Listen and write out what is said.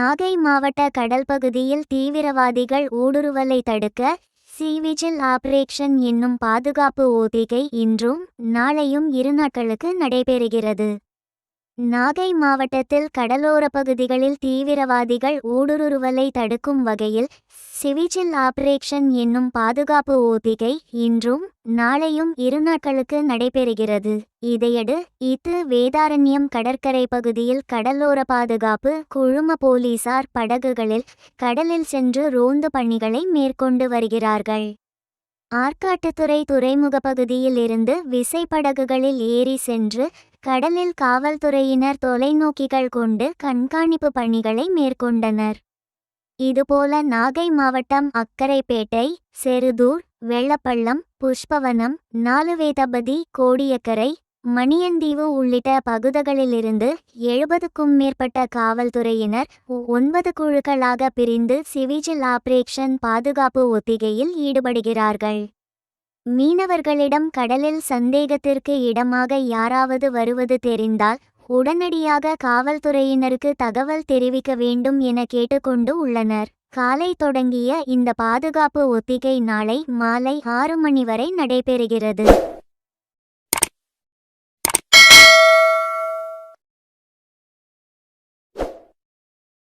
நாகை மாவட்ட கடல் பகுதியில் தீவிரவாதிகள் ஊடுருவலை தடுக்க சீவிஜில் ஆபரேஷன் என்னும் பாதுகாப்பு ஒத்திகை இன்றும் நாளையும் இரு நாட்களுக்கு நடைபெறுகிறது. நாகை மாவட்டத்தில் கடலோர பகுதிகளில் தீவிரவாதிகள் ஊடுருவலை தடுக்கும் வகையில் சிவிஜில் ஆபரேஷன் என்னும் பாதுகாப்பு ஒத்திகை இன்றும் நாளையும் இரு நாட்களுக்கு நடைபெறுகிறது. இதையடு இது வேதாரண்யம் கடற்கரை பகுதியில் கடலோர பாதுகாப்பு குழும போலீசார் படகுகளில் கடலில் சென்று ரோந்து பணிகளை மேற்கொண்டு வருகிறார்கள். ஆற்காட்டுத்துறை துறைமுக பகுதியில் இருந்து விசைப்படகுகளில் ஏறி சென்று கடலில் காவல்துறையினர் தொலைநோக்கிகள் கொண்டு கண்காணிப்பு பணிகளை மேற்கொண்டனர். இதுபோல நாகை மாவட்டம் அக்கரைப்பேட்டை செருதூர் வெள்ளப்பள்ளம் புஷ்பவனம் நாலுவேதபதி கோடியக்கரை மணியந்தீவு உள்ளிட்ட பகுதிகளிலிருந்து எழுபதுக்கும் மேற்பட்ட காவல்துறையினர் ஒன்பது குழுக்களாக பிரிந்து சிவிஜில் ஆபரேஷன் பாதுகாப்பு ஒத்திகையில் ஈடுபடுகிறார்கள். மீனவர்களிடம் கடலில் சந்தேகத்திற்கு இடமாக யாராவது வருவது தெரிந்தால் உடனடியாக காவல்துறையினருக்கு தகவல் தெரிவிக்க வேண்டும் என கேட்டுக்கொண்டு உள்ளனர். காலை தொடங்கிய இந்த பாதுகாப்பு ஒத்திகை நாளை மாலை ஆறு மணி வரை நடைபெறுகிறது.